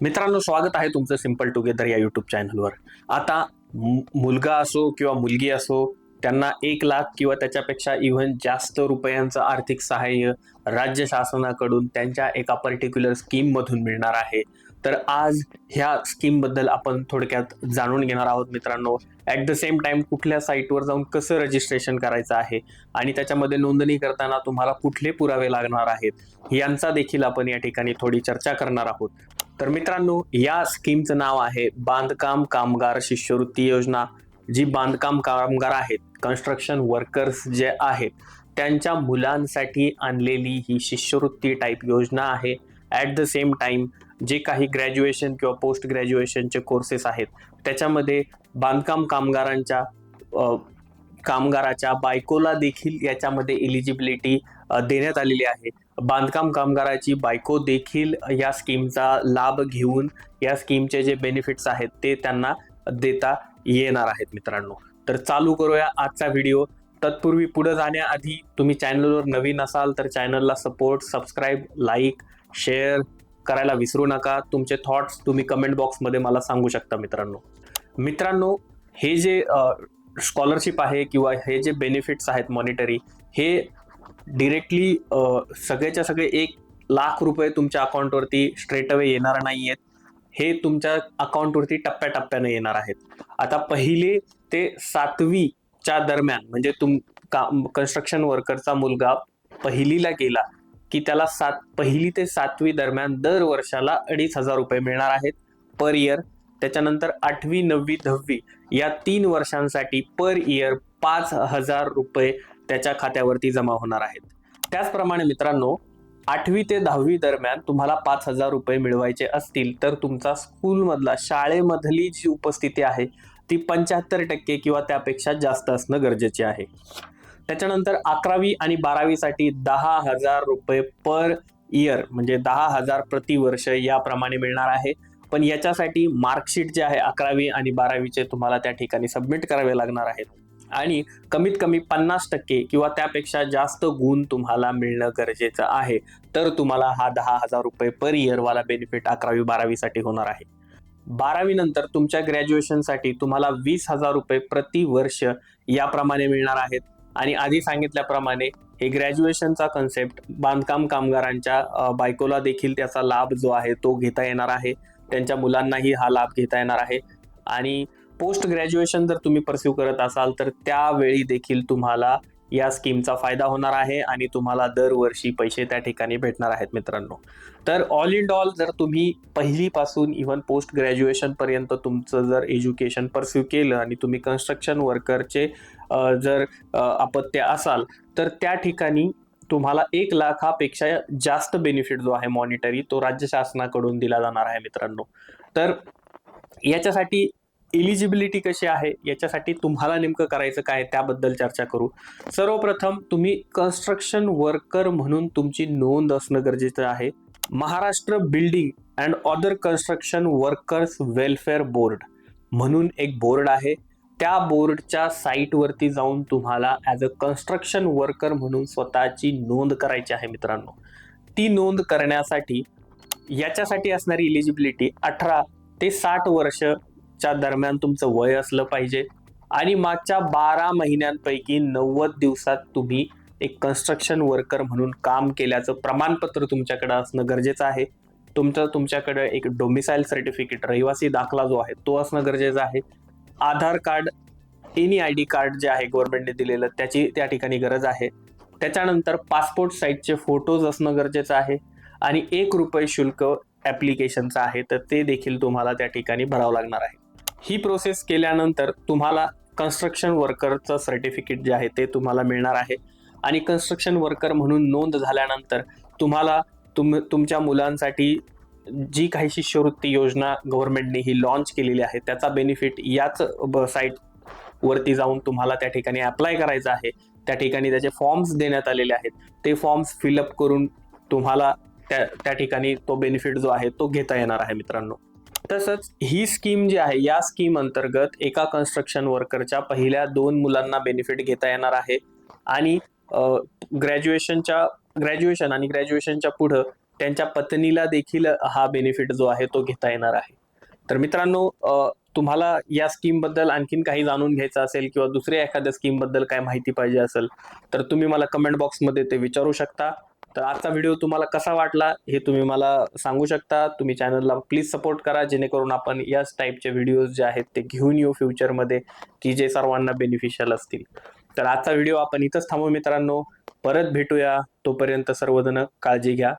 मित्रांनो स्वागत आहे तुमचं सिंपल टुगेदर या युट्यूब चॅनलवर आता मुलगा असो किंवा मुलगी असो त्यांना एक लाख किंवा त्याच्यापेक्षा इव्हन जास्त रुपयांचं आर्थिक सहाय्य राज्य शासनाकडून त्यांच्या एका पर्टिक्युलर स्कीममधून मिळणार आहे. तर आज ह्या स्कीमबद्दल आपण थोडक्यात जाणून घेणार आहोत मित्रांनो. ॲट द सेम टाइम कुठल्या साईटवर जाऊन कसं रजिस्ट्रेशन करायचं आहे? आणि त्याच्यामध्ये नोंदणी करताना तुम्हाला कुठले पुरावे लागणार आहेत? यांचा देखील आपण या ठिकाणी थोडी चर्चा करणार आहोत. तर मित्रांनो या स्कीमचं नाव आहे बांधकाम कामगार शिष्यवृत्ती योजना. जी बांधकाम कामगार आहेत कन्स्ट्रक्शन वर्कर्स जे आहेत त्यांच्या मुलांसाठी आणलेली ही शिष्यवृत्ती टाईप योजना आहे. ॲट द सेम टाईम जे काही ग्रॅज्युएशन किंवा पोस्ट ग्रॅज्युएशनचे कोर्सेस आहेत त्याच्यामध्ये बांधकाम कामगारांच्या कामगाराच्या बायकोला देखील याच्यामध्ये इलिजिबिलिटी देण्यात आलेली आहे. बांधकाम कामगाराची बायको देखील या स्कीमचा लाभ घेऊन या स्कीमचे जे बेनिफिट्स आहेत ते त्यांना देता येणार आहेत मित्रांनो. तर चालू करूया आजचा व्हिडिओ तत्पूर्वी पुढे जाण्याआधी तुम्ही चॅनलवर नवीन असाल तर चॅनलला सपोर्ट सबस्क्राईब लाईक शेअर करायला विसरू नका. तुमचे थॉट्स तुम्ही कमेंट बॉक्समध्ये मला सांगू शकता मित्रांनो. मित्रांनो हे जे स्कॉलरशिप आहे किंवा हे जे बेनिफिट्स आहेत मॉनिटरी हे डिरेक्टली सगळेच्या सगळे एक लाख रुपये तुमच्या अकाउंटवरती स्ट्रेट अवे येणार नाही आहेत हे तुमच्या अकाउंटवरती टप्प्याटप्प्याने येणार आहेत. आता पहिले ते सातवीच्या दरम्यान म्हणजे तुम का कन्स्ट्रक्शन वर्करचा मुलगा पहिलीला गेला की त्याला सात पहिली ते सातवी दरम्यान दर वर्षाला अडीच हजार रुपये मिळणार आहेत पर इयर त्याच्यानंतर आठवी नववी दहावी या तीन वर्षांसाठी पर इयर पाच हजार रुपये त्याच्या खात्यावरती जमा होणार आहेत. त्याचप्रमाणे मित्रांनो आठवी ते दहावी दरम्यान तुम्हाला पाच हजार रुपये मिळवायचे असतील तर तुमचा स्कूलमधला शाळेमधली जी उपस्थिती आहे ती पंच्याहत्तर टक्के किंवा त्यापेक्षा जास्त असणं गरजेचे आहे. त्याच्यानंतर अकरावी आणि बारावीसाठी दहा हजार रुपये पर इयर म्हणजे दहा हजार प्रतिवर्ष याप्रमाणे मिळणार आहे. पण याच्यासाठी मार्कशीट जे आहे अकरावी आणि बारावीचे तुम्हाला त्या ठिकाणी सबमिट करावे लागणार आहेत. आणि कमीत कमी पन्नास टक्के किंवा त्यापेक्षा जास्त गुण तुम्हाला मिळणं गरजेचं आहे. तर तुम्हाला हा दहा हजार रुपये पर इयरवाला बेनिफिट अकरावी बारावीसाठी होणार आहे. बारावी नंतर तुमच्या ग्रॅज्युएशनसाठी तुम्हाला वीस हजार रुपये प्रति वर्ष याप्रमाणे मिळणार आहेत. आणि आधी सांगितल्याप्रमाणे हे ग्रॅज्युएशनचा कन्सेप्ट बांधकाम कामगारांच्या बायकोला देखील त्याचा लाभ जो आहे तो घेता येणार आहे. त्यांच्या मुलांनाही हा लाभ घेता येणार आहे. आणि पोस्ट ग्रॅज्युएशन जर तुम्ही परस्यू करत असाल तर त्यावेळी देखील तुम्हाला या स्कीमचा फायदा होणार आहे आणि तुम्हाला दरवर्षी पैसे त्या ठिकाणी भेटणार आहेत मित्रांनो. तर ऑल इन ऑल जर तुम्ही पहिलीपासून इव्हन पोस्ट ग्रॅज्युएशन पर्यंत तुमचं जर एज्युकेशन परस्यू केलं आणि तुम्ही कन्स्ट्रक्शन वर्करचे जर अपत्य असाल तर त्या ठिकाणी तुम्हाला एक लाखापेक्षा जास्त बेनिफिट जो आहे मॉनिटरी तो राज्य शासनाकडून दिला जाणार आहे मित्रांनो. तर याच्यासाठी इलिजिबिलिटी कशी आहे याच्यासाठी तुम्हाला नेमकं करायचं काय त्याबद्दल चर्चा करू. सर्वप्रथम तुम्ही कन्स्ट्रक्शन वर्कर म्हणून तुमची नोंद असणं गरजेचं आहे. Maharashtra building and other construction workers welfare board म्हणून एक बोर्ड आहे. त्या बोर्डच्या साईटवरती जाऊन तुम्हाला ॲज अ कन्स्ट्रक्शन वर्कर म्हणून स्वतःची नोंद करायची आहे मित्रांनो. ती नोंद करण्यासाठी याच्यासाठी असणारी इलिजिबिलिटी अठरा ते साठ वर्ष च्या दरम्यान तुमचं वय असलं पाहिजे. आणि मागच्या बारा महिन्यांपैकी नव्वद दिवसात तुम्ही एक कन्स्ट्रक्शन वर्कर म्हणून काम केल्याचं प्रमाणपत्र तुमच्याकडे असणं गरजेचं आहे. तुमचं तुमच्याकडे एक डोमिसाईल सर्टिफिकेट रहिवासी दाखला जो आहे तो असणं गरजेचं आहे. Aadhaar card any I D card जे आहे गव्हर्नमेंटने दिलेलं त्याची त्या ठिकाणी गरज आहे. त्याच्यानंतर पासपोर्ट साईजचे फोटोज असणं गरजेचं आहे. आणि एक रुपये शुल्क ॲप्लिकेशनचं आहे तर ते देखील तुम्हाला त्या ठिकाणी भरावं लागणार आहे. ही प्रोसेस केल्यानंतर तुम्हाला कन्स्ट्रक्शन वर्करचं सर्टिफिकेट जे आहे ते तुम्हाला मिळणार आहे. आणि कन्स्ट्रक्शन वर्कर म्हणून नोंद झाल्यानंतर तुम्हाला तुम तुमच्या मुलांसाठी जी काही शिष्यवृत्ती योजना गव्हर्नमेंटने ही लॉन्च केलेली आहे त्याचा बेनिफिट याच साईट वरती जाऊन तुम्हाला त्या ठिकाणी अप्लाय करायचं आहे. त्या ठिकाणी त्याचे फॉर्म्स देण्यात आलेले आहेत. ते फॉर्म्स फिलअप करून तुम्हाला त्या त्या ठिकाणी तो बेनिफिट जो आहे तो घेता येणार आहे मित्रांनो. तसंच ही स्कीम जी आहे या स्कीम अंतर्गत एका कन्स्ट्रक्शन वर्करच्या पहिल्या दोन मुलांना बेनिफिट घेता येणार आहे. आणि ग्रॅज्युएशनच्या ग्रॅज्युएशन आणि ग्रॅज्युएशनच्या पुढं त्यांच्या पत्नीला देखील हा बेनिफिट जो आहे तो घेता येणार आहे. तर मित्रांनो तुम्हाला या स्कीमबद्दल आणखीन काही जाणून घ्यायचं असेल किंवा दुसऱ्या एखाद्या स्कीमबद्दल काय माहिती पाहिजे असेल तर तुम्ही मला कमेंट बॉक्समध्ये ते विचारू शकता. तर आजचा व्हिडिओ तुम्हाला कसा वाटला हे तुम्ही मला सांगू शकता. तुम्ही चॅनलला प्लीज सपोर्ट करा जेणेकरून आपण याच टाईपचे व्हिडिओज जे आहेत ते घेऊन येऊ फ्युचरमध्ये की जे सर्वांना बेनिफिशियल असतील. तर आजचा व्हिडिओ आपण इथंच थांबू मित्रांनो. परत भेटूया. तोपर्यंत सर्वजण काळजी घ्या.